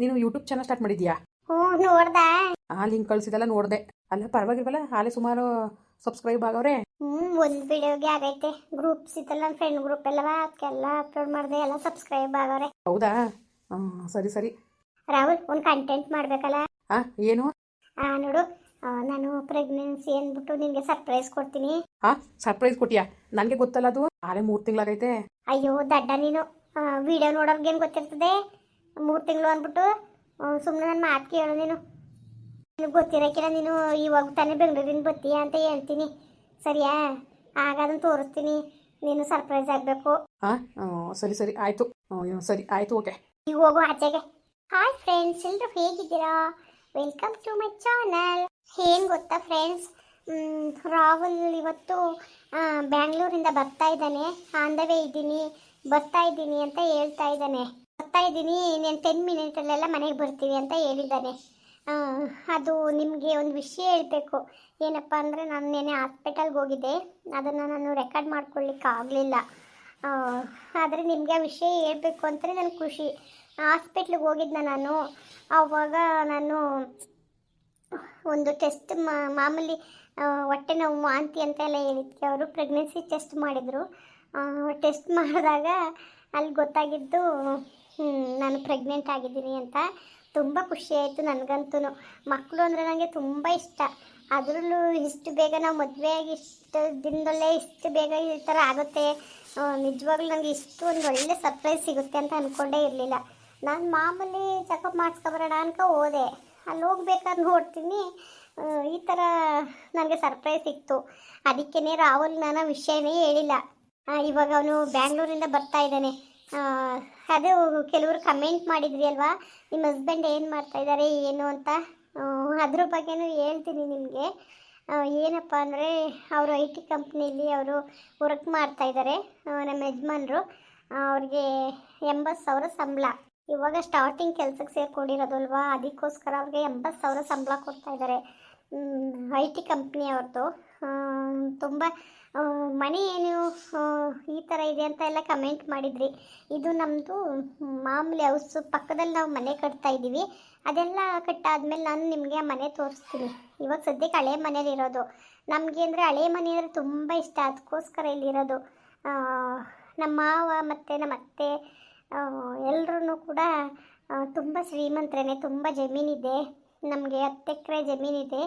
ನೀನು YouTube channel start ಮಾಡಿದ್ಯಾ? ಹ್ಞೂ ನೋಡ್ದ. ಆ ಲಿಂಕ್ ಕಳ್ಸಿದಲ್ಲ ನೋಡ್ದೆ. ಅಲ್ಲ ಪರವಾಗಿಲ್ವಲ್ಲ ಹಾಲೆ ಸುಮಾರು ಸಬ್ಸ್ಕ್ರೈಬ್ ಆಗವ್ರೆ? ಹ್ಞೂ ಒಂದು ವಿಡಿಯೋಗೆ ಆಗೈತೆ. ಗ್ರೂಪ್ಸ್ ಇತ್ತಲ್ಲ ನನ್ನ ಫ್ರೆಂಡ್ ಗ್ರೂಪ್ ಎಲ್ಲವ ಅದಕ್ಕೆಲ್ಲ ಅಪ್ಲೋಡ್ ಮಾಡ್ದೆ ಎಲ್ಲ ಸಬ್ಸ್ಕ್ರೈಬ್ ಆಗವ್ರೆ. ಹೌದಾ? ಸರಿ ಸರಿ. ರಾಹುಲ್ ಒಂದು ಕಂಟೆಂಟ್ ಮಾಡಬೇಕಲ್ಲ? ಆ ಏನು? ಆ, ನೋಡು ಆ, ನಾನು ಪ್ರೆಗ್ನೆನ್ಸಿ ಅಂದ್ಬಿಟ್ಟು ನಿನಗೆ ಸರ್ಪ್ರೈಸ್ ಕೊಡ್ತೀನಿ. ಹಾ ಸರ್ಪ್ರೈಸ್ ಕೊಟ್ಟಿಯಾ? ನನಗೆ ಗೊತ್ತಲ್ಲ ಅದು. ಆರೆ ಮೂರು ತಿಂಗಳಾಗೈತೆ ಅಯ್ಯೋ ದಡ್ಡ ನೀನು. ವಿಡಿಯೋ ನೋಡೋರ್ಗೇನು ಗೊತ್ತಿರ್ತದೆ? ಮೂರು ತಿಂಗಳು ಅಂದ್ಬಿಟ್ಟು ಸುಮ್ಮನೆ ನನ್ನ ಮಾತು ಕೇಳು ನೀನು. ನಿನಗೆ ಗೊತ್ತಿರೋಕ್ಕಿಲ್ಲ ನೀನು ಇವಾಗ ತಾನೇ ಬೆಂಗಳೂರಿಂದ ಬತ್ತೀಯ ಅಂತ ಹೇಳ್ತೀನಿ. ಸರಿಯಾ? ಆಗ ಅದನ್ನು ತೋರಿಸ್ತೀನಿ. ನೀನು ಸರ್ಪ್ರೈಸ್ ಆಗಬೇಕು. ಹಾಂ ಸರಿ ಸರಿ ಆಯಿತು. ಸರಿ ಆಯಿತು ಓಕೆ. ಈಗ ಹೋಗು ಆಚೆಗೆ. ಹಾಯ್ ಫ್ರೆಂಡ್ಸ್ ಎಲ್ಲರೂ ಹೇಗಿದ್ದೀರಾ? Welcome to my channel. ಏನು ಗೊತ್ತಾ ಫ್ರೆಂಡ್ಸ್? ರಾಹುಲ್ ಇವತ್ತು ಬ್ಯಾಂಗ್ಳೂರಿಂದ ಬರ್ತಾ ಇದ್ದಾನೆ. ಆನ್ ದ ವೇ ಇದ್ದೀನಿ. ಬರ್ತಾ ಇದ್ದೀನಿ ಅಂತ ಹೇಳ್ತಾ ಇದ್ದಾನೆ. ಬರ್ತಾ ಇದ್ದೀನಿ. ಇನ್ನೇನು ಟೆನ್ ಮಿನಿಟಲ್ಲೆಲ್ಲ ಮನೆಗೆ ಬರ್ತೀವಿ ಅಂತ ಹೇಳಿದ್ದಾನೆ. ಅದು ನಿಮಗೆ ಒಂದು ವಿಷಯ ಹೇಳಬೇಕು. ಏನಪ್ಪ ಅಂದರೆ ನಾನು ನೆನೆ ಹಾಸ್ಪಿಟಲ್ಗೆ ಹೋಗಿದ್ದೆ. ಅದನ್ನು ನಾನು ರೆಕಾರ್ಡ್ ಮಾಡ್ಕೊಳ್ಳಿಕ್ಕೆ ಆಗಲಿಲ್ಲ. ಆದರೆ ನಿಮಗೆ ಆ ವಿಷಯ ಹೇಳಬೇಕು ಅಂತಲೇ ನನಗೆ ಖುಷಿ. ಹಾಸ್ಪಿಟ್ಲಿಗೆ ಹೋಗಿದ್ದ ನಾನು. ಆವಾಗ ನಾನು ಒಂದು ಟೆಸ್ಟ್ ಮಾಮೂಲಿ ಹೊಟ್ಟೆ ನೋವು, ವಾಂತಿ ಅಂತ ಎಲ್ಲ ಹೇಳಿದ್ದೆ ಅವರು. ಪ್ರೆಗ್ನೆನ್ಸಿ ಟೆಸ್ಟ್ ಮಾಡಿದರು. ಟೆಸ್ಟ್ ಮಾಡಿದಾಗ ಅಲ್ಲಿ ಗೊತ್ತಾಗಿದ್ದು ನಾನು ಪ್ರೆಗ್ನೆಂಟ್ ಆಗಿದ್ದೀನಿ ಅಂತ ತುಂಬ ಖುಷಿ ಆಯಿತು ನನಗಂತೂ ಮಕ್ಕಳು ಅಂದರೆ ನನಗೆ ತುಂಬ ಇಷ್ಟ. ಅದರಲ್ಲೂ ಇಷ್ಟು ಬೇಗ ನಾವು ಮದುವೆಯಾಗಿ ಇಷ್ಟು ದಿನದಲ್ಲೇ ಇಷ್ಟು ಬೇಗ ಈ ಥರ ಆಗುತ್ತೆ. ನಿಜವಾಗ್ಲೂ ನನಗೆ ಇಷ್ಟು ಒಂದು ಒಳ್ಳೆ ಸರ್ಪ್ರೈಸ್ ಸಿಗುತ್ತೆ ಅಂತ ಅಂದ್ಕೊಂಡೇ ಇರಲಿಲ್ಲ. ನಾನು ಮಾಮೂಲಿ ಚೆಕಪ್ ಮಾಡಿಸ್ಕೊಬರೋಣ ಅನ್ಕೊ ಹೋದೆ. ಅಲ್ಲಿ ಹೋಗ್ಬೇಕಾದ್ರೆ ನೋಡ್ತೀನಿ. ಈ ಥರ ನನಗೆ ಸರ್ಪ್ರೈಸ್ ಸಿಕ್ತು ಅದಕ್ಕೇ ರಾಹುಲ್ ನಾನು ವಿಷಯನೇ ಹೇಳಿಲ್ಲ. ಇವಾಗ ಅವನು ಬ್ಯಾಂಗ್ಳೂರಿಂದ ಬರ್ತಾ ಇದ್ದಾನೆ. ಅದು ಕೆಲವರು ಕಮೆಂಟ್ ಮಾಡಿದ್ರಿ ಅಲ್ವಾ? ನಿಮ್ಮ ಹಸ್ಬೆಂಡ್ ಏನು ಮಾಡ್ತಾ ಇದ್ದಾರೆ ಏನು ಅಂತ? ಅದ್ರ ಬಗ್ಗೆನೂ ಹೇಳ್ತೀನಿ ನಿಮಗೆ. ಏನಪ್ಪ ಅಂದರೆ, ಅವರು ಐ ಟಿ ಕಂಪ್ನಿಲಿ ಅವರು ವರ್ಕ್ ಮಾಡ್ತಾ ಇದ್ದಾರೆ ನಮ್ಮ ಯಜಮಾನರು. ಅವ್ರಿಗೆ ಎಂಬತ್ತು ಸಾವಿರ ಸಂಬಳ. ಇವಾಗ ಸ್ಟಾರ್ಟಿಂಗ್ ಕೆಲಸಕ್ಕೆ ಸೇರ್ಕೊಂಡಿರೋದಲ್ವಾ ಅದಕ್ಕೋಸ್ಕರ ಅವ್ರಿಗೆ ಎಂಬತ್ತು ಸಾವಿರ ಸಂಬಳ ಕೊಡ್ತಾ ಇದ್ದಾರೆ ಐ ಟಿ ಕಂಪ್ನಿ ಅವ್ರದ್ದು ತುಂಬ ಮನೆ ಏನು ಈ ಥರ ಇದೆ ಅಂತ ಎಲ್ಲ ಕಮೆಂಟ್ ಮಾಡಿದ್ರಿ. ಇದು ನಮ್ಮದು ಮಾಮೂಲಿ ಹೌಸು ಪಕ್ಕದಲ್ಲಿ ನಾವು ಮನೆ ಕಟ್ತಾ ಇದ್ದೀವಿ. ಅದೆಲ್ಲ ಕಟ್ಟಾದ್ಮೇಲೆ ನಾನು ನಿಮಗೆ ಮನೆ ತೋರಿಸ್ತೀನಿ. ಇವಾಗ ಸದ್ಯಕ್ಕೆ ಹಳೆ ಮನೇಲಿ ಇರೋದು. ನಮಗೆ ಅಂದರೆ ಹಳೆ ಮನೆ ಅಂದರೆ ತುಂಬ ಇಷ್ಟ. ಅದಕ್ಕೋಸ್ಕರ ಇಲ್ಲಿರೋದು ನಮ್ಮ ಮಾವ ಮತ್ತು ನಮ್ಮ ಅತ್ತೆ ಎಲ್ಲರೂ ಕೂಡ ತುಂಬ ಶ್ರೀಮಂತರೇ ತುಂಬ ಜಮೀನಿದೆ. ನಮಗೆ ಹತ್ತು ಎಕರೆ ಜಮೀನಿದೆ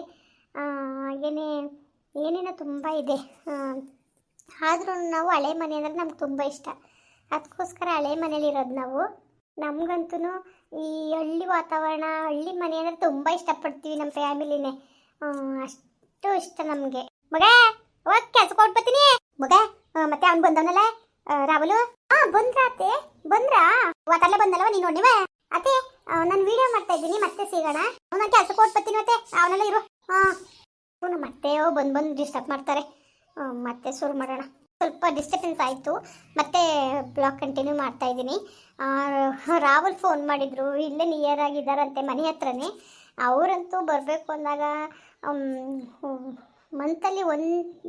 ಹಾಗೆಯೇ ಏನೇನೋ ತುಂಬ ಇದೆ. ಆದರೂ ನಾವು ಹಳೆ ಮನೆ ಅಂದರೆ ನಮ್ಗೆ ತುಂಬ ಇಷ್ಟ. ಅದಕ್ಕೋಸ್ಕರ ಹಳೆ ಮನೇಲಿರೋದು ನಾವು. ನಮಗಂತೂ ಈ ಹಳ್ಳಿ ವಾತಾವರಣ, ಹಳ್ಳಿ ಮನೆ ಅಂದರೆ ತುಂಬ ಇಷ್ಟಪಡ್ತೀವಿ ನಮ್ಮ ಫ್ಯಾಮಿಲಿನೇ. ಅಷ್ಟು ಇಷ್ಟ ನಮಗೆ. ಮಗ ಓಕೆ ಕೆಲಸ ಕೊಟ್ಬತ್ತೀನಿ ಮಗ ಮತ್ತೆ ಅವ್ನು ಬಂದವನಲ್ಲ? ರಾಹುಲು? ಹಾ ಬಂದ್ರ ಬಂದ್ರಾ? ಅವತ್ತಲ್ಲೇ ಬಂದಲ್ಲವ ನೀನು ನೋಡಿವ ಅತ್ತೆ ನಾನು ವಿಡಿಯೋ ಮಾಡ್ತಾ ಇದ್ದೀನಿ, ಮತ್ತೆ ಸಿಗೋಣ. ನಾನು ಕೆಲಸ ಕೊಟ್ಬತ್ತೀನಿ ಮತ್ತೆ. ಅವನೆಲ್ಲ ಇರು. ಹಾ ಮತ್ತೆ ಬಂದು ಬಂದು ಡಿಸ್ಟರ್ಬ್ ಮಾಡ್ತಾರೆ. ಮತ್ತೆ ಶುರು ಮಾಡೋಣ. ಸ್ವಲ್ಪ ಡಿಸ್ಟರ್ಬೆನ್ಸ್ ಆಯಿತು. ಮತ್ತೆ ಬ್ಲಾಕ್ ಕಂಟಿನ್ಯೂ ಮಾಡ್ತಾ ಇದ್ದೀನಿ. ರಾಹುಲ್ ಫೋನ್ ಮಾಡಿದ್ರು. ಇಲ್ಲೇ ನಿಯರ್ ಆಗಿದ್ದಾರಂತೆ ಮನೆ ಹತ್ರನೇ. ಅವರಂತೂ ಬರಬೇಕು ಅಂದಾಗ ಮಂತಲ್ಲಿ ಒನ್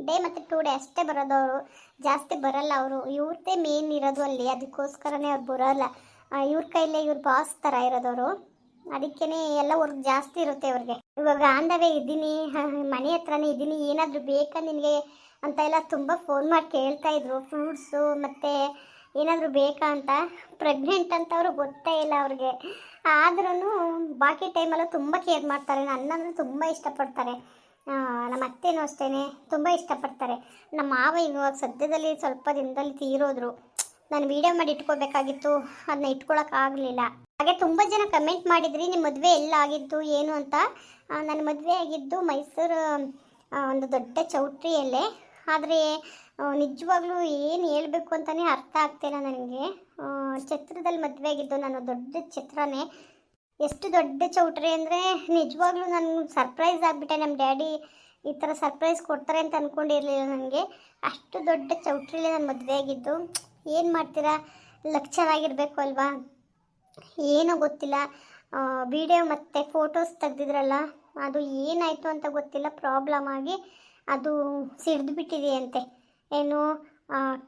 ಡೇ ಮತ್ತು ಟೂ ಡೇ ಅಷ್ಟೇ ಬರೋದು ಅವರು. ಜಾಸ್ತಿ ಬರಲ್ಲ ಅವರು. ಇವ್ರದ್ದೇ ಮೇನ್ ಇರೋದು ಅಲ್ಲಿ. ಅದಕ್ಕೋಸ್ಕರನೇ ಅವ್ರು ಬರೋಲ್ಲ. ಇವ್ರ ಕೈಲೇ ಇವ್ರ ಬಾಸ್ ಥರ ಇರೋದವರು ಅದಕ್ಕೇ ಎಲ್ಲ ವರ್ಕ್ ಜಾಸ್ತಿ ಇರುತ್ತೆ ಅವ್ರಿಗೆ ಇವಾಗ ಆಂಧವೇ ಇದ್ದೀನಿ ಮನೆ ಹತ್ರನೇ ಇದ್ದೀನಿ, ಏನಾದರೂ ಬೇಕಾ ನಿನಗೆ ಅಂತ ಎಲ್ಲ ತುಂಬ ಫೋನ್ ಮಾಡಿ ಕೇಳ್ತಾ ಇದ್ರು. ಫ್ರೂಟ್ಸು ಮತ್ತು ಏನಾದರೂ ಬೇಕಾ ಅಂತ. ಪ್ರೆಗ್ನೆಂಟ್ ಅಂತ ಗೊತ್ತೇ ಇಲ್ಲ ಅವ್ರಿಗೆ. ಆದ್ರೂ ಬಾಕಿ ಟೈಮಲ್ಲೂ ತುಂಬ ಕೇರ್ ಮಾಡ್ತಾರೆ. ನನ್ನಂದ್ರೆ ತುಂಬ ಇಷ್ಟಪಡ್ತಾರೆ. ನಮ್ಮ ಅತ್ತೆನೂ ಅಷ್ಟೇ ತುಂಬ ಇಷ್ಟಪಡ್ತಾರೆ. ನಮ್ಮ ಮಾವ ಇವಾಗ ಸದ್ಯದಲ್ಲಿ ಸ್ವಲ್ಪ ದಿನದಲ್ಲಿ ತೀರೋದ್ರು. ನಾನು ವಿಡಿಯೋ ಮಾಡಿ ಇಟ್ಕೋಬೇಕಾಗಿತ್ತು ಅದನ್ನ ಇಟ್ಕೊಳಕ್ಕಾಗಲಿಲ್ಲ ಹಾಗೆ ತುಂಬ ಜನ ಕಮೆಂಟ್ ಮಾಡಿದ್ರಿ ನಿಮ್ಮ ಮದುವೆ ಎಲ್ಲ ಆಗಿದ್ದು ಏನು ಅಂತ. ನನ್ನ ಮದುವೆ ಆಗಿದ್ದು ಮೈಸೂರು ಒಂದು ದೊಡ್ಡ ಚೌಟ್ರಿಯಲ್ಲೇ. ಆದರೆ ನಿಜವಾಗ್ಲೂ ಏನು ಹೇಳಬೇಕು ಅಂತಲೇ ಅರ್ಥ ಆಗ್ತಿಲ್ಲ ನನಗೆ. ಛತ್ರದಲ್ಲಿ ಮದುವೆ ಆಗಿದ್ದು ನಾನು ದೊಡ್ಡ ಛತ್ರನೇ. ಎಷ್ಟು ದೊಡ್ಡ ಚೌಟ್ರಿ ಅಂದರೆ ನಿಜವಾಗ್ಲೂ ನಾನು ಸರ್ಪ್ರೈಸ್ ಆಗಿಬಿಟ್ಟೆ. ನಮ್ಮ ಡ್ಯಾಡಿ ಈ ಥರ ಸರ್ಪ್ರೈಸ್ ಕೊಡ್ತಾರೆ ಅಂತ ಅಂದ್ಕೊಂಡಿರಲಿಲ್ಲ ನನಗೆ. ಅಷ್ಟು ದೊಡ್ಡ ಚೌಟ್ರಿಲೇ ನಾನು ಮದುವೆ ಆಗಿದ್ದು. ಏನು ಮಾಡ್ತೀರಾ? ಲಕ್ ಆಗಿರಬೇಕು ಅಲ್ವಾ? ಏನೂ ಗೊತ್ತಿಲ್ಲ. ವಿಡಿಯೋ ಮತ್ತು ಫೋಟೋಸ್ ತೆಗೆದಿದ್ರಲ್ಲ, ಅದು ಏನಾಯಿತು ಅಂತ ಗೊತ್ತಿಲ್ಲ. ಪ್ರಾಬ್ಲಮ್ ಆಗಿ ಅದು ಸಿಡ್ದು ಬಿಟ್ಟಿದೆಯಂತೆ ಏನು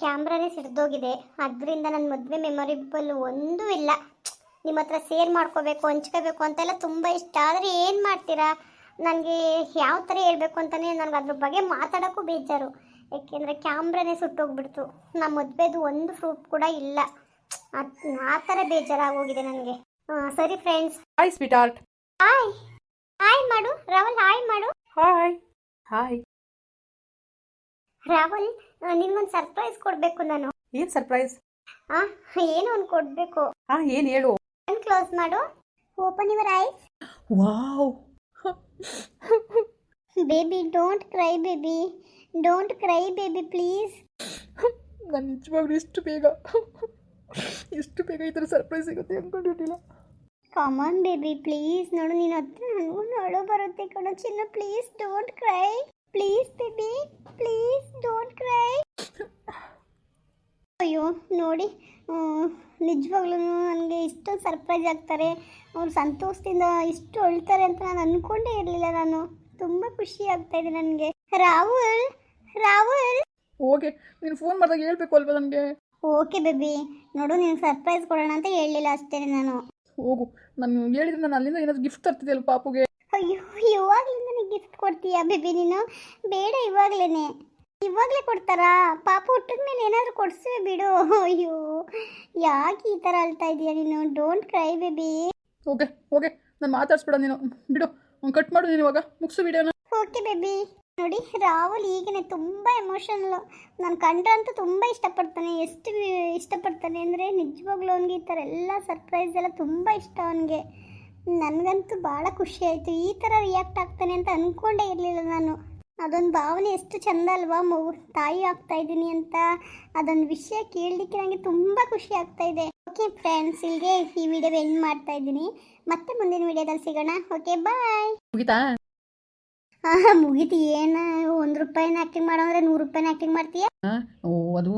ಕ್ಯಾಮ್ರಾನೇ ಸಿಡ್ದೋಗಿದೆ. ಅದರಿಂದ ನನ್ನ ಮದುವೆ ಮೆಮೊರಿಬಲ್ ಒಂದೂ ಇಲ್ಲ. ನಿಮ್ಮ ಹತ್ರ ಶೇರ್ ಮಾಡ್ಕೋಬೇಕು, ಹಂಚ್ಕೋಬೇಕು ಅಂತೆಲ್ಲ ತುಂಬ ಇಷ್ಟ. ಆದರೆ ಏನು ಮಾಡ್ತೀರಾ? ನನಗೆ ಯಾವ ಥರ ಹೇಳಬೇಕು ಅಂತಲೇ ನನಗೆ ಅದ್ರ ಬಗ್ಗೆ ಮಾತಾಡೋಕ್ಕೂ ಬೇಜಾರು. ಯಾಕೆಂದರೆ ಕ್ಯಾಮ್ರಾನೇ ಸುಟ್ಟೋಗ್ಬಿಡ್ತು. ನಮ್ಮ ಮದುವೆದು ಒಂದು ಪ್ರೂಫ್ ಕೂಡ ಇಲ್ಲ. ಆ ಥರ ಬೇಜಾರಾಗೋಗಿದೆ ನನಗೆ. ಸರಿ friends hi sweetheart hi hi ಮಾಡು. ರಾಹುಲ್ ಹಾಯ್ ಮಾಡು. ಹಾಯ್ ಹಾಯ್ ರಾಹುಲ್ ನಿನ್ಗೊಂದು ಸರ್ಪ್ರೈಸ್ ಕೊಡಬೇಕು ನಾನು. ಏನು ಸರ್ಪ್ರೈಸ್ ಆ ಏನು ಒಂದು ಕೊಡಬೇಕು. ಹಾ ಏನು ಹೇಳು. ಕಣ್ ಕ್ಲೋಸ್ ಮಾಡು. Open your eyes wow baby don't cry baby don't cry baby please ನಾನು ನಿಜವಾಗ್ಲೂ ಇಷ್ಟು ಬೇಗ ಇಷ್ಟು ಬೇಗ ಈ ಥರ ಸರ್ಪ್ರೈಸ್ ಸಿಗುತ್ತೆ ಅಂದ್ಕೊಂಡಿರಲಿಲ್ಲ ಕಾಮನ್ ಬೇಬಿ ಪ್ಲೀಸ್ ನೋಡು ನೀನು ಹತ್ರ ನನಗೂ ನೋಡು ಬರುತ್ತೆ ಕಣ. ಚಿನ್ನ please don't cry please baby please don't cry ಅಯ್ಯೋ ನೋಡಿ ನಿಜವಾಗ್ಲೂ ನನಗೆ ಇಷ್ಟೊಂದು ಸರ್ಪ್ರೈಸ್ ಆಗ್ತಾರೆ. ಅವ್ರು ಸಂತೋಷದಿಂದ ಇಷ್ಟು ಅಳ್ತಾರೆ ಅಂತ ನಾನು ಅಂದ್ಕೊಂಡೇ ಇರಲಿಲ್ಲ ನಾನು. ತುಂಬ ಖುಷಿ ಆಗ್ತಾಯಿದೆ ನನಗೆ. ರಾಹುಲ್ ರಾಹುಲ್. ಓಕೆ ನೀನು ಫೋನ್ ಮಾಡಿದಾಗ ಹೇಳ್ಬೇಕು ಅಲ್ವಾ ನನಗೆ? ಓಕೆ ಬೇಬಿ ನೋಡು ನೀನು ಸರ್ಪ್ರೈಸ್ ಕೊಡೋಣ ಅಂತ ಹೇಳಲಿಲ್ಲ ಅಷ್ಟೇ ನಾನು. ಹೋಗು ನಾನು ಹೇಳಿದ್ರೆ ನಾನು ಅಲ್ಲಿಂದ ಏನಾದರೂ ಗಿಫ್ಟ್ ತರ್ತಿದ್ದೆ ಅಲ್ಲ ಪಾಪುಗೆ? ಅಯ್ಯೋ ಇವಾಗಲಿಂದ ನನಗೆ ಗಿಫ್ಟ್ ಕೊಡ್ತೀಯಾ ಬೇಬಿ ನೀನು? ಬೇಡ ಇವಾಗಲೇ ಇವಾಗಲೇ ಕೊಡ್ತಾರಾ? ಪಾಪ ಹುಟ್ಟಿದ ಮೇಲೆ ಏನಾದರೂ ಕೊಡ್ಸುವೆ ಬಿಡು. ಅಯ್ಯೋ ಯಾಕೆ ಈ ಥರ ಅಳ್ತಾ ಇದೀಯ ನೀನು? Don't cry baby. Okay okay ನಾನು ಮಾತಾಡ್ಸ್ಬೇಡ ನೀನು. ಬಿಡು ಕಟ್ ಮಾಡು ನೀನು ಇವಾಗ. ಮುಗಿಸು ವಿಡಿಯೋನ ಓಕೆ ಬೇಬಿ. ನೋಡಿ, ರಾಹುಲ್ ಈಗಿನ ತುಂಬ ಎಮೋಷನಲ್ ನಾನು ಕಂಡ್ರಂತೂ ತುಂಬ ಇಷ್ಟಪಡ್ತಾನೆ. ಎಷ್ಟು ಇಷ್ಟಪಡ್ತಾನೆ ಅಂದರೆ ನಿಜವಾಗ್ಲೂ ಅವನಿಗೆ ಈ ಥರ ಎಲ್ಲ ಸರ್ಪ್ರೈಸ್ ಎಲ್ಲ ತುಂಬ ಇಷ್ಟ ಅವನಿಗೆ. ನನಗಂತೂ ಭಾಳ ಖುಷಿ ಆಯಿತು. ಈ ಥರ ರಿಯಾಕ್ಟ್ ಆಗ್ತಾನೆ ಅಂತ ಅಂದ್ಕೊಂಡೇ ಇರಲಿಲ್ಲ ನಾನು. ಅದೊಂದು ಭಾವನೆ ಎಷ್ಟು ಚಂದ ಅಲ್ವಾ ಮಗು ತಾಯಿ ಆಗ್ತಾ ಇದ್ದೀನಿ ಅಂತ. ಅದೊಂದು ವಿಷಯ ಕೇಳಲಿಕ್ಕೆ ನನಗೆ ತುಂಬ ಖುಷಿ ಆಗ್ತಾ ಇದೆ. ಓಕೆ ಫ್ರೆಂಡ್ಸ್ ಇಲ್ಲಿಗೆ ಈ ವಿಡಿಯೋ ಎಂಡ್ ಮಾಡ್ತಾ ಇದ್ದೀನಿ. ಮತ್ತೆ ಮುಂದಿನ ವಿಡಿಯೋದಲ್ಲಿ ಸಿಗೋಣ. ಓಕೆ ಬಾಯ್ ಮುಗಿತಾ? ಮುಗೀತು ಏನು? ಒಂದು ರೂಪಾಯಿನ ಆಕ್ಟಿಂಗ್ ಮಾಡೋ ನೂರ್ ನೂರು ರೂಪಾಯಿನ ಆ್ಯಕ್ಟಿಂಗ್ ಮಾಡ್ತೀಯ? ಹಾಂ ಓ ಅದು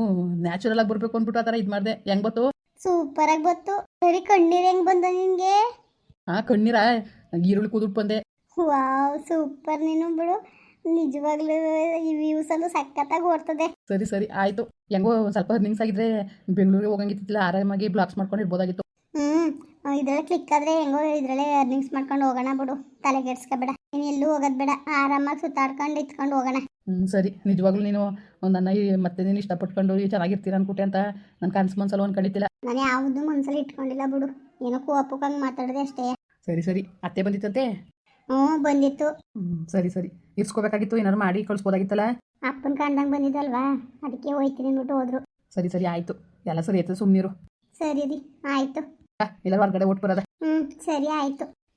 ನ್ಯಾಚುರಲ್ ಆಗಿ ಬರಬೇಕು ಅಂದ್ಬಿಟ್ಟು ಆ ಇದ್ ಇದು ಹೆಂಗ್ ಬತ್ತು ಸೂಪರ್ ಆಗಿ ಬತ್ತು ಸರಿ ಕಣ್ಣೀರ್ ಹೆಂಗ್ ಬಂದ ನಿಂಗೆ ಹಾಂ ಕಣ್ಣೀರ? ಈರುಳ್ಳಿ ಕುದುಟ್ ಬಂದೆ. ವಾವ್ ಸೂಪರ್ ನೀನು ಬಿಡು. ನಿಜವಾಗ್ಲೂ ಈ ವ್ಯೂಸ್ ಅಲ್ಲೂ ಸಖತ್ತಾಗಿ ಓಡ್ತದೆ. ಸರಿ ಸರಿ ಆಯ್ತು. ಹೆಂಗೋ ಒಂದ್ ಸ್ವಲ್ಪ ಅರ್ನಿಂಗ್ಸ್ ಆಗಿದ್ರೆ ಬೆಂಗಳೂರಿಗೆ ಹೋಗಂಗಿತ್ತಿಲ್ಲ ಆರಾಮಾಗಿ ಬ್ಲಾಕ್ಸ್ ಮಾಡ್ಕೊಂಡು ಇರ್ಬೋದಾಗಿತ್ತು ಹ್ಞೂ ಇದರಲ್ಲೇ ಕ್ಲಿಕ್ ಆದರೆ ಹೆಂಗೋ ಇದರಲ್ಲೇ ಅರ್ನಿಂಗ್ಸ್ ಮಾಡ್ಕೊಂಡು ಹೋಗೋಣ ಬಿಡು. ತಲೆಗೆಡ್ಸ್ಕೊಬೇಡ ನೀನು ಎಲ್ಲೂ ಹೋಗೋದು ಬೇಡ. ಆರಾಮಾಗಿ ಸುತ್ತಾಡ್ಕೊಂಡು ಇತ್ಕೊಂಡು ಹೋಗೋಣ. ಹ್ಞೂ ಸರಿ. ನಿಜವಾಗ್ಲೂ ನೀನು ನನ್ನ ಮತ್ತೆ ನೀನು ಇಷ್ಟಪಟ್ಕೊಂಡು ಚೆನ್ನಾಗಿರ್ತೀರ ಅನ್ಕೊಟ್ಟೆ ಅಂತ ನನ್ನ ಕನ್ಸು ಮನ್ಸಲ್ಲ ಅನ್ಕೊಂಡಿದ್ದಿಲ್ಲ ನಾನು ಯಾವುದು ಮನ್ಸಲ್ಲಿ ಇಟ್ಕೊಂಡಿಲ್ಲ ಬಿಡು. ಏನೋ ಕೋಪಕ್ಕಂಗೆ ಮಾತಾಡಿದೆ ಅಷ್ಟೇ. ಸರಿ ಸರಿ. ಅತ್ತೆ ಬಂದಿತ್ತಂತೆ? ಹ್ಞೂ ಬಂದಿತ್ತು. ಹ್ಞೂ ಸರಿ ಸರಿ. ಇರ್ಸ್ಕೋಬೇಕಾಗಿತ್ತು ಏನಾರು ಮಾಡಿ ಕಳಿಸ್ಬೋದಾಗಿತ್ತಲ್ಲ? ಅಪ್ಪನ ಕಂಡಂಗೆ ಬಂದಿದ್ದಲ್ವಾ? ಅದಕ್ಕೆ ಹೋಯ್ತೀನಿ ಅಂದ್ಬಿಟ್ಟು ಹೋದ್ರು. ಸರಿ ಸರಿ ಆಯಿತು. ಎಲ್ಲ ಸರಿ ಆಯ್ತು ಸುಮ್ಮನಿರು ಸರಿ ರೀ ಆಯಿತು. ಎಲ್ಲ ಹೊರಗಡೆ ಒಟ್ಟು ಬರೋದ? ಹ್ಞೂ ಸರಿ ಆಯಿತು.